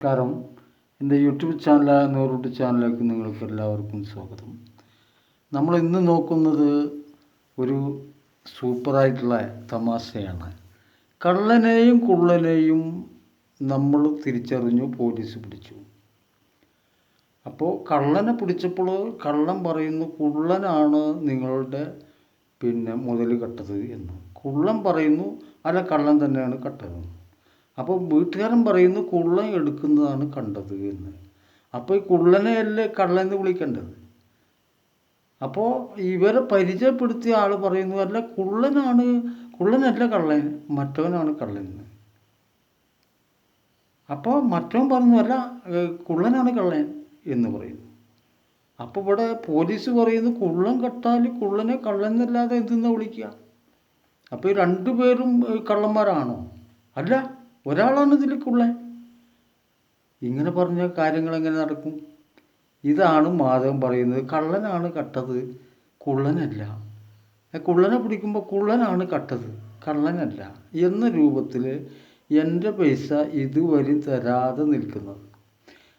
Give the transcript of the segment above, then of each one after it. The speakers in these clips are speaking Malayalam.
നമസ്കാരം. എന്റെ യൂട്യൂബ് ചാനലായ നൂറുട്ട് ചാനലിലേക്ക് നിങ്ങൾക്ക് എല്ലാവർക്കും സ്വാഗതം. നമ്മൾ ഇന്ന് നോക്കുന്നത് ഒരു സൂപ്പറായിട്ടുള്ള തമാശയാണ്. കള്ളനെയും കുള്ളനെയും നമ്മൾ തിരിച്ചറിഞ്ഞു പോലീസ് പിടിച്ചു. അപ്പോൾ കള്ളനെ പിടിച്ചപ്പോൾ കള്ളൻ പറയുന്നു കുള്ളനാണ് നിങ്ങളുടെ പിന്നെ മുതൽ കട്ടത് എന്ന്. കുള്ളൻ പറയുന്നു അല്ല കള്ളൻ തന്നെയാണ് കട്ടത് അപ്പോൾ വീട്ടുകാരൻ പറയുന്നു കുള്ളൻ എടുക്കുന്നതാണ് കണ്ടത് എന്ന്. അപ്പോൾ ഈ കുള്ളനെയല്ലേ കള്ളൻ എന്ന് വിളിക്കേണ്ടത്? അപ്പോൾ ഇവരെ പരിചയപ്പെടുത്തിയ ആൾ പറയുന്നു അല്ല കുള്ളനാണ് കുള്ളനല്ല കള്ളൻ മറ്റവനാണ് കള്ളൻ അപ്പോൾ മറ്റവൻ പറഞ്ഞു അല്ല കുള്ളനാണ് കള്ളൻ എന്ന് പറയുന്നു. അപ്പോൾ ഇവിടെ പോലീസ് പറയുന്നു കുള്ളൻ കട്ടാൽ കുള്ളനെ കള്ളൻ എന്നല്ലാതെ എന്തെന്നാ വിളിക്കുക? അപ്പോൾ ഈ രണ്ടുപേരും കള്ളന്മാരാണോ? അല്ല. ഒരാളാണ് ഇതിലേക്കുള്ളത് ഇങ്ങനെ പറഞ്ഞ കാര്യങ്ങൾ എങ്ങനെ നടക്കും? ഇതാണ് മാധവൻ പറയുന്നത്. കള്ളനാണ് കട്ടത്. കുള്ളനല്ല. കുള്ളനെ പിടിക്കുമ്പോൾ കുള്ളനാണ് കട്ടത്. കള്ളനല്ല. എന്ന രൂപത്തിൽ എന്റെ പൈസ ഇതുവരെ തരാതെ നിൽക്കുന്നത്.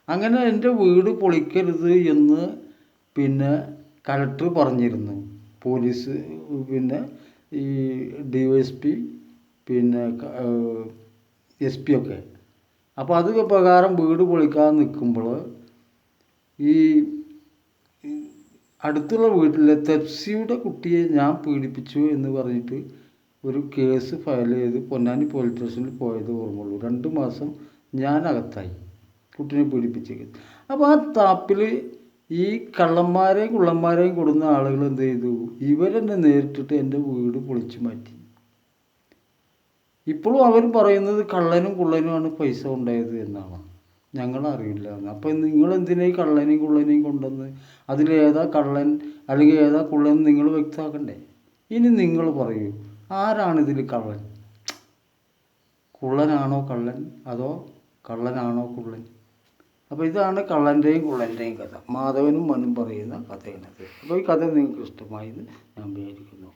അങ്ങനെ എന്റെ വീട് പൊളിക്കരുത് എന്ന് പിന്നെ കലക്ടർ പറഞ്ഞിരുന്നു. പോലീസ് പിന്നെ ഈ ഡി വൈ എസ് പി പിന്നെ എസ് പി ഒക്കെ. അപ്പോൾ അത് പ്രകാരം വീട് പൊളിക്കാൻ നിൽക്കുമ്പോൾ ഈ അടുത്തുള്ള വീട്ടിലെ തെപ്സിയുടെ കുട്ടിയെ ഞാൻ പീഡിപ്പിച്ചു എന്ന് പറഞ്ഞിട്ട് ഒരു കേസ് ഫയൽ ചെയ്ത് പൊന്നാനി പോലീസ് സ്റ്റേഷനിൽ പോയത് ഓർമ്മയുള്ളൂ. രണ്ട് മാസം ഞാൻ അകത്തായി കുട്ടിനെ പീഡിപ്പിച്ചേക്ക്. അപ്പോൾ ആ താപ്പിൽ ഈ കള്ളന്മാരെയും കുള്ളന്മാരെയും കൊടുന്ന ആളുകൾ എന്ത് ചെയ്തു? ഇവരെന്നെ നേരിട്ടിട്ട് എന്റെ വീട് പൊളിച്ചു മാറ്റി. ഇപ്പോഴും അവർ പറയുന്നത് കള്ളനും കുള്ളനുമാണ് പൈസ ഉണ്ടായത് എന്നാണ്. ഞങ്ങൾ അറിയില്ല എന്ന്. അപ്പം നിങ്ങൾ എന്തിനാ ഈ കള്ളനെയും കുള്ളനെയും കൊണ്ടുവന്ന് അതിലേതാ കള്ളൻ അല്ലെങ്കിൽ ഏതാ കുള്ളൻ നിങ്ങൾ വ്യക്തമാക്കണ്ടേ? ഇനി നിങ്ങൾ പറയൂ ആരാണ് ഇതിൽ കള്ളൻ? കുള്ളനാണോ കള്ളൻ അതോ കള്ളനാണോ കുള്ളൻ? അപ്പോൾ ഇതാണ് കള്ളന്റെയും കുള്ളന്റെയും കഥ. മാധവനും മനും പറയുന്ന കഥയാണത് അപ്പോൾ ഈ കഥ നിങ്ങൾക്ക് ഇഷ്ടമായി എന്ന് ഞാൻ വിചാരിക്കുന്നു.